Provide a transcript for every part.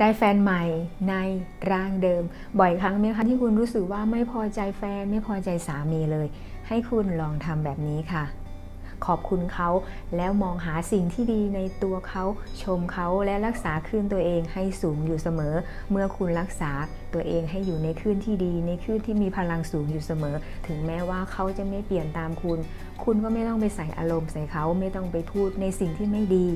ได้แฟนใหม่ในร่างเดิม บ่อยครั้งไหมคะที่คุณรู้สึกว่าไม่พอใจแฟนไม่พอใจสามีเลย ให้คุณลองทำแบบนี้ค่ะ ขอบคุณเขา แล้วมองหาสิ่งที่ดีในตัวเขาชมเขาและรักษาคลื่นตัวเองให้สูงอยู่เสมอ เมื่อคุณรักษาตัวเองให้อยู่ในคลื่นที่ดี ในคลื่นที่มีพลังสูงอยู่เสมอ ถึงแม้ว่าเขาจะไม่เปลี่ยนตามคุณ คุณก็ไม่ต้องไปใส่อารมณ์ใส่เขาไม่ต้องไปพูดในสิ่งที่ไม่ดี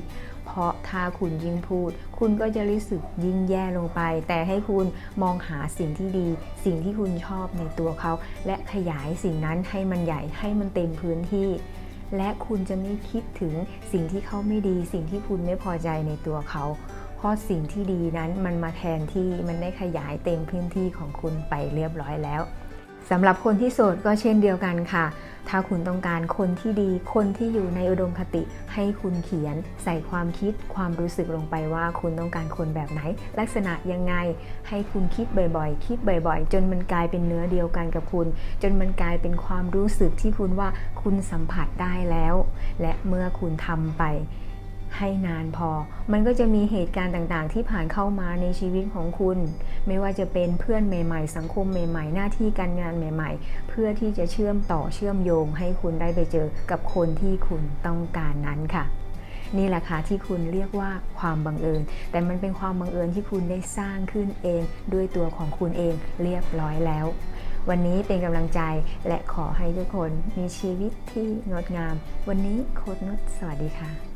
เพราะถ้าคุณยิ่งพูด คุณก็จะรู้สึกยิ่งแย่ลงไป แต่ให้คุณมองหาสิ่งที่ดี สิ่งที่คุณชอบในตัวเขา และขยายสิ่งนั้นให้มันใหญ่ให้มันเต็มพื้นที่ และคุณจะไม่คิดถึงสิ่งที่เขาไม่ดี สิ่งที่คุณไม่พอใจในตัวเขา เพราะสิ่งที่ดีนั้นมันมาแทนที่มันได้ขยายเต็มพื้นที่ของคุณไปเรียบร้อยแล้วสำหรับคนที่โสดก็เช่นเดียวกันค่ะ ถ้าคุณต้องการคนที่ดี คนที่อยู่ในอุดมคติ ให้คุณเขียนใส่ความคิดความรู้สึกลงไปว่าคุณต้องการคนแบบไหน ลักษณะยังไง ให้คุณคิดบ่อยๆ คิดบ่อยๆ จนมันกลายเป็นเนื้อเดียวกันกับคุณ จนมันกลายเป็นความรู้สึกที่คุณว่าคุณสัมผัสได้แล้ว และเมื่อคุณทำไป ให้นานพอ มันก็จะมีเหตุการณ์ต่างๆ ที่ผ่านเข้ามาในชีวิตของคุณ ไม่ว่าจะเป็นเพื่อนใหม่ ๆ สังคมใหม่ ๆ หน้าที่การงานใหม่ ๆ เพื่อที่จะเชื่อมต่อเชื่อมโยง ให้คุณได้ไปเจอกับคนที่คุณต้องการนั้นค่ะนี่แหละค่ะที่คุณเรียกว่าความบังเอิญ แต่มันเป็นความบังเอิญที่คุณได้สร้างขึ้นเองด้วยตัวของคุณเองเรียบร้อยแล้ว วันนี้เป็นกำลังใจและขอให้ทุกคนมีชีวิตที่งดงาม วันนี้โค้ดนุชสวัสดีค่ะ